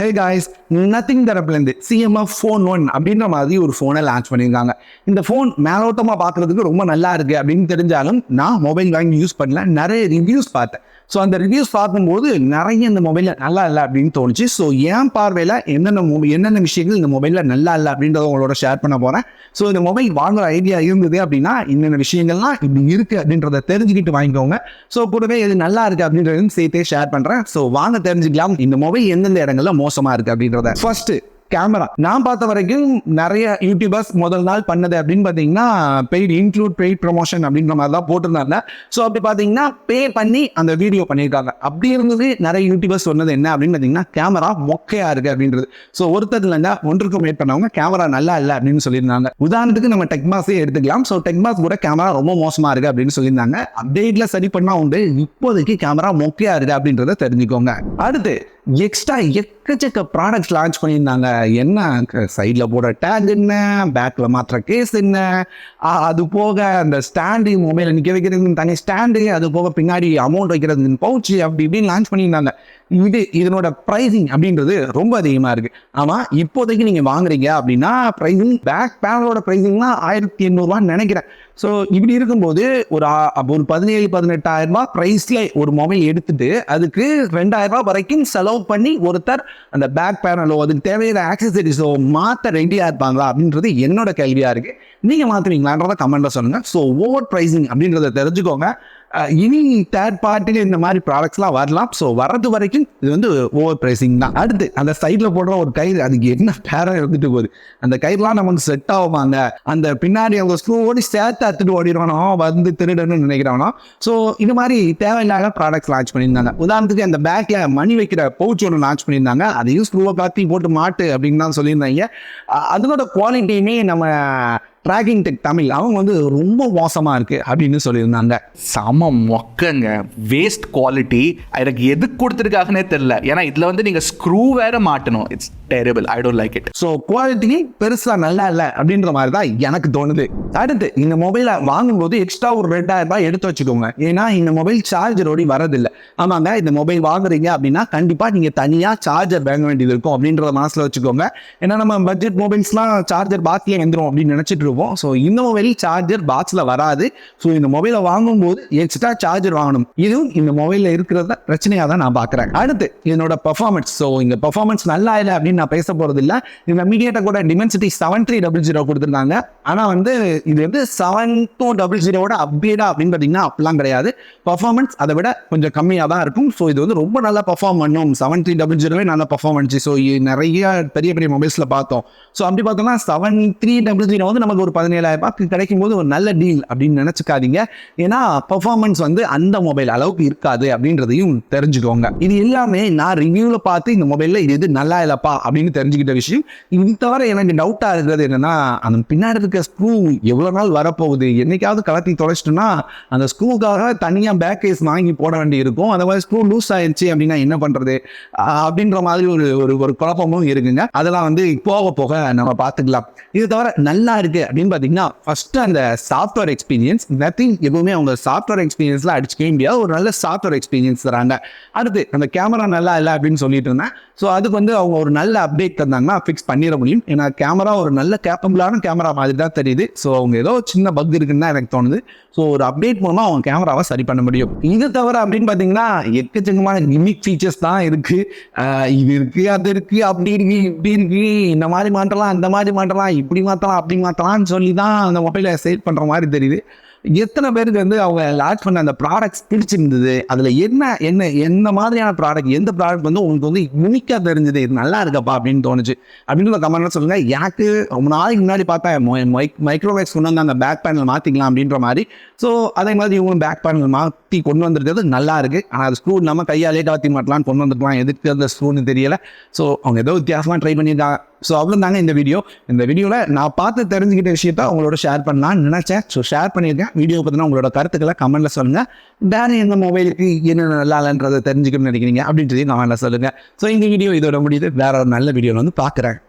ஹே guys nothing தரப்புலேருந்து CMF phone one அப்படின்ற மாதிரி ஒரு ஃபோனை லான்ச் பண்ணியிருக்காங்க. இந்த ஃபோன் மேலோட்டமாக பார்க்குறதுக்கு ரொம்ப நல்லா இருக்கு அப்படின்னு தெரிஞ்சாலும் நான் மொபைல் வாங்கி யூஸ் பண்ணல. நிறைய ரிவ்யூஸ் பார்த்தேன். ஸோ அந்த ரிவ்யூஸ் பார்க்கும்போது நிறைய இந்த மொபைலில் நல்லா இல்லை அப்படின்னு தோணுச்சு. ஸோ என் பார்வையில் என்னென்ன மொபைல் என்னென்ன விஷயங்கள் இந்த மொபைலில் நல்லா இல்லை அப்படின்றத உங்களோட ஷேர் பண்ண போகிறேன் ஸோ இந்த மொபைல் வாங்குற ஐடியா இருந்தது அப்படின்னா என்னென்ன விஷயங்கள்லாம் இப்படி இருக்குது அப்படின்றத தெரிஞ்சுக்கிட்டு வாங்கிக்கோங்க. ஸோ கூடவே இது நல்லா இருக்குது அப்படின்றதையும் சேர்த்தே ஷேர் பண்ணுறேன் ஸோ வாங்க தெரிஞ்சுக்கலாம். இந்த மொபைல் எந்தெந்த இடங்களில் இடங்கள்ல மோசமாக இருக்குது அப்படின்றத. ஃபர்ஸ்ட் கேமரா நான் பார்த்த வரைக்கும் நிறைய யூடியூபர்ஸ் முதல் நாள் பண்ணது அப்படின்னு பார்த்தீங்கன்னா பெய்ட் இன்க்ளூட் பெய்ட் ப்ரொமோஷன் அப்படின்ற மாதிரி தான் போட்டிருந்தாங்க. ஸோ அப்படி பார்த்தீங்கன்னா பே பண்ணி அந்த வீடியோ பண்ணியிருக்காங்க. அப்படி இருந்தது நிறைய யூடியூபர்ஸ் சொன்னது என்ன அப்படின்னு பார்த்தீங்கன்னா கேமரா மொக்கையா இருக்கு அப்படின்றது. ஸோ ஒருத்தர் இல்லைன்னா ஒன்றுக்கும் மேட் பண்ணவங்க கேமரா நல்லா இல்லை அப்படின்னு சொல்லியிருந்தாங்க. உதாரணத்துக்கு நம்ம டெக்மாஸே எடுத்துக்கலாம். ஸோ டெக்மாஸ் கூட கேமரா ரொம்ப மோசமா இருக்கு அப்படின்னு சொல்லியிருந்தாங்க. அப்டேட்ல சரி பண்ணா உண்டு. இப்போதைக்கு கேமரா மொக்கையா இருக்கு அப்படின்றத தெரிஞ்சுக்கோங்க. அடுத்து எக்ஸ்ட்ரா எக்கச்சக்க ப்ராடக்ட்ஸ் லான்ச் பண்ணியிருந்தாங்க. என்ன? சைடில் போட டேக் என்ன? பேக்கில் மாத்திர கேஸ் என்ன? அது போக அந்த ஸ்டாண்டு மொபைலில் நிற்க வைக்கிறதுக்கு தனி ஸ்டாண்டு அது போக பின்னாடி அமௌண்ட் வைக்கிறது பவுச்சு அப்படி இப்படின்னு லான்ச் பண்ணியிருந்தாங்க. இது இதனோட ப்ரைஸிங் அப்படின்றது ரொம்ப அதிகமாக இருக்குது ஆமாம் இப்போதைக்கு நீங்கள் வாங்குறீங்க அப்படின்னா ப்ரைஸிங் பேக் பேனலோட ப்ரைஸிங்லாம் ஆயிரத்தி எண்ணூறுவான்னு நினைக்கிறேன். ஸோ இப்படி இருக்கும்போது ஒரு ஒரு பதினேழு பதினெட்டாயிரம் ரூபாய் ப்ரைஸில் ஒரு மொபைல் எடுத்துட்டு அதுக்கு ரெண்டாயிரம் ரூபாய் வரைக்கும் செலவு பண்ணி ஒருத்தர் அந்த பேக் பேனலோ அதுக்கு தேவையான ஆக்சசரிஸோ மாற்ற ரெடியாக இருப்பாங்களா அப்படின்றது என்னோட கேள்வியாக இருக்குது நீங்கள் மாற்றுவீங்களான்றத கமெண்ட்ல சொல்லுங்கள் ஸோ ஓவர் ப்ரைஸிங் அப்படின்றத தெரிஞ்சுக்கோங்க. இனி தேர்ட் பார்ட்டியில் இந்த மாதிரி ப்ராடக்ட்ஸ்லாம் வரலாம். ஸோ வர்றது வரைக்கும் இது வந்து ஓவர் ப்ரைஸிங் தான். அடுத்து அந்த சைடில் போடுற ஒரு கயிறு அதுக்கு என்ன பேரம் இருந்துட்டு போகுது? அந்த கயிறுலாம் நமக்கு செட் ஆகுமாங்க. அந்த பின்னாடி அவங்க ஸ்க்ரூ ஓடி சேர்த்து அத்துட்டு ஓடிடுவானோ? வந்து திருடன்னு நினைக்கிறானோ? ஸோ இது மாதிரி தேவையில்லாத ப்ராடக்ட்ஸ் லான்ச் பண்ணியிருந்தாங்க. உதாரணத்துக்கு அந்த பேக்கில் மணி வைக்கிற பவுச் ஒன்று லான்ச் பண்ணியிருந்தாங்க. அதையும் ஸ்க்ரூவை காத்தி போட்டு மாட்டு அப்படின்னு தான் சொல்லியிருந்தாங்க. அதனோட குவாலிட்டியுமே நம்ம ட்ராக்கிங் டெக் தமிழ். அவங்க வந்து ரொம்ப மோசமாக இருக்குது அப்படின்னு சொல்லியிருந்தாங்க. செம மொக்கங்க. வேஸ்ட் குவாலிட்டி எனக்கு எதுக்கு கொடுத்துருக்காங்கன்னே தெரில ஏன்னா இதில் வந்து நீங்கள் ஸ்க்ரூ வேற மாட்டணும். It's terrible I don't like it so quality பெருசாக நல்லா இல்லை அப்படின்ற மாதிரி தான் எனக்கு தோணுது. அடுத்து இந்த மொபைலை வாங்கும்போது எக்ஸ்ட்ரா ஒரு ரெண்டாயிரம் ரூபாய் எடுத்து வச்சுக்கோங்க. ஏன்னா இந்த மொபைல் சார்ஜரோடி வரதில்லை. ஆமாங்க இந்த மொபைல் வாங்குறீங்க அப்படின்னா கண்டிப்பாக நீங்கள் தனியாக சார்ஜர் வாங்க வேண்டியது இருக்கும் அப்படின்றத மனசில் வச்சுக்கோங்க. ஏன்னா நம்ம பட்ஜெட் மொபைல்ஸ்லாம் சார்ஜர் பாக்ஸ்லேயே வந்துடும் அப்படின்னு நினச்சிட்டு இருப்போம் ஸோ இந்த மொபைல் சார்ஜர் பாக்ஸில் வராது. ஸோ இந்த மொபைலை வாங்கும்போது எக்ஸ்ட்ரா சார்ஜர் வாங்கணும். இதுவும் இந்த மொபைலில் இருக்கிறத பிரச்சனையாக தான் நான் பார்க்குறேன். அடுத்து இதனோட பர்ஃபார்மன்ஸ் ஸோ இந்த பெர்ஃபார்மன்ஸ் நல்லா இல்லை அப்படின்னு நான் பேச போகிறது இல்லை இந்த மீடியாட்ட கூட dimensity seven three double zero கொடுத்துருந்தாங்க. ஆனால் வந்து இது வந்து செவன் டூ டபுள் ஜீரோட அப்டேடா அப்படின்னு பார்த்தீங்கன்னா அப்படிலாம் கிடையாது. பர்ஃபார்மன்ஸ் அதை விட கொஞ்சம் கம்மியாக தான் இருக்கும். ஸோ இது வந்து ரொம்ப நல்லா பர்ஃபார்ம் பண்ணும். செவன் த்ரீ டபுள் ஜீரோவே நல்லா பர்ஃபார்ம் பண்ணுச்சு ஸோ நிறைய பெரிய பெரிய மொபைல்ஸில் பார்த்தோம். ஸோ அப்படி பார்த்தோம்னா செவன் த்ரீ டபுள் ஜீரோ வந்து நமக்கு ஒரு பதினேழாயிரம் ரூபாய்க்கு கிடைக்கும் போது ஒரு நல்ல டீல் அப்படின்னு நினச்சிக்காதீங்க. ஏன்னா பர்ஃபார்மன்ஸ் வந்து அந்த மொபைல் அளவுக்கு இருக்காது அப்படின்றதையும் தெரிஞ்சுக்கோங்க. இது எல்லாமே நான் ரிவ்யூவில் பார்த்து இந்த மொபைலில் இது எது நல்லா இல்லைப்பா அப்படின்னு தெரிஞ்சுக்கிட்ட விஷயம். இது தவிர எனக்கு டவுட்டாக இருக்கிறது என்னென்னா அந்த பின்னாடி இருக்க ஸ்க்ரூ எவ்வளோ நாள் வரப்போகுது? என்னைக்காவது கலத்தி தொலைச்சிட்டோம்னா அந்த ஸ்க்ரூக்காக தனியாக பேக் கேஸ் வாங்கி போட வேண்டி இருக்கும். அந்த மாதிரி ஸ்க்ரூ லூஸ் ஆயிடுச்சு அப்படின்னா என்ன பண்ணுறது அப்படின்ற மாதிரி ஒரு ஒரு ஒரு குழப்பமும் இருக்குங்க. அதெல்லாம் வந்து போக போக நம்ம பார்த்துக்கலாம். இது தவிர நல்லா இருக்குது அப்படின்னு பார்த்தீங்கன்னா ஃபர்ஸ்ட் அந்த சாஃப்ட்வேர் எக்ஸ்பீரியன்ஸ் நத்திங் எப்பவுமே அவங்க சாஃப்ட்வேர் எக்ஸ்பீரியன்ஸ்லாம் அடிச்சுக்கவே முடியாது. ஒரு நல்ல சாஃப்ட்வேர் எக்ஸ்பீரியன்ஸ் தராங்க. அடுத்து அந்த கேமரா நல்லா இல்லை அப்படின்னு சொல்லிட்டு இருந்தேன். ஸோ அதுக்கு வந்து அவங்க ஒரு நல்ல அப்டேட் தந்தாங்கன்னா ஃபிக்ஸ் பண்ணிட முடியும். ஏன்னா கேமரா ஒரு நல்ல கேப்பபிளான கேமரா மாதிரி தான் தெரியுது. ஸோ அவங்க ஏதோ சின்ன பக் இருக்குன்னு தான் எனக்கு தோணுது. ஸோ ஒரு அப்டேட் மூலமாக அவங்க கேமராவை சரி பண்ண முடியும். இது தவிர அப்படின்னு பார்த்தீங்கன்னா எக்கச்சக்கமான கிமிக் ஃபீச்சர்ஸ் தான் இருக்கு. இது இருக்கு அது இருக்கு அப்படி இருக்கு இப்படி இருக்கு இந்த மாதிரி மாற்றலாம் அந்த மாதிரி மாற்றலாம் இப்படி மாற்றலாம் அப்படி மாற்றலாம். சொல்லி தான் அந்த மொபைலை சேல் பண்ணுற மாதிரி தெரியுது. எத்தனை பேருக்கு வந்து அவங்க லான்ச் பண்ண அந்த ப்ராடக்ட்ஸ் பிடிச்சிருந்தது? அதில் என்ன என்ன எந்த மாதிரியான ப்ராடக்ட் எந்த ப்ராடக்ட் வந்து உங்களுக்கு வந்து யூனிக்காக தெரிஞ்சது? இது நல்லா இருக்கப்பா அப்படின்னு தோணுச்சு. அப்படின்னு கமெண்ட்ல சொல்லுங்க. எனக்கு ரொம்ப நாளைக்கு முன்னாடி பார்த்தேன் மைக் மைக்ரோவேவ்ஸ் கொண்டு வந்து அந்த பேக் பேனல் மாற்றிக்கலாம் அப்படின்ற மாதிரி. ஸோ அதே மாதிரி இவங்களும் பேக் பேனல் மாற்றி கொண்டு வந்திருக்கிறது நல்லா இருக்குது ஆனால் அது ஸ்க்ரூ இல்லாமல் கையாலே காத்தி மாட்டலாம் கொண்டு வந்துருக்கலாம். எதுக்கு அந்த ஸ்க்ரூன்னு தெரியலை. ஸோ அவங்க ஏதோ வித்தியாசமாக ட்ரை பண்ணியிருக்காங்க ஸோ அவ்வளோ தாங்க இந்த வீடியோ இந்த வீடியோவில் நான் பார்த்து தெரிஞ்சுக்கிட்ட விஷயத்த உங்களோட ஷேர் பண்ணலாம்னு நினச்சேன். ஸோ ஷேர் பண்ணியிருக்கேன். வீடியோ பார்த்தீங்கன்னா உங்களோட கருத்துக்களை கமெண்ட்டில் சொல்லுங்கள் வேறு எந்த மொபைலுக்கு என்னென்ன நல்லா இல்லைன்றதை தெரிஞ்சுக்கணும்னு நினைக்கிறீங்க அப்படின்றதையும் கமெண்ட்டில் சொல்லுங்கள் ஸோ இந்த வீடியோ இதோட முடியுது. வேற ஒரு நல்ல வீடியோவில் வந்து பார்க்குறேன்.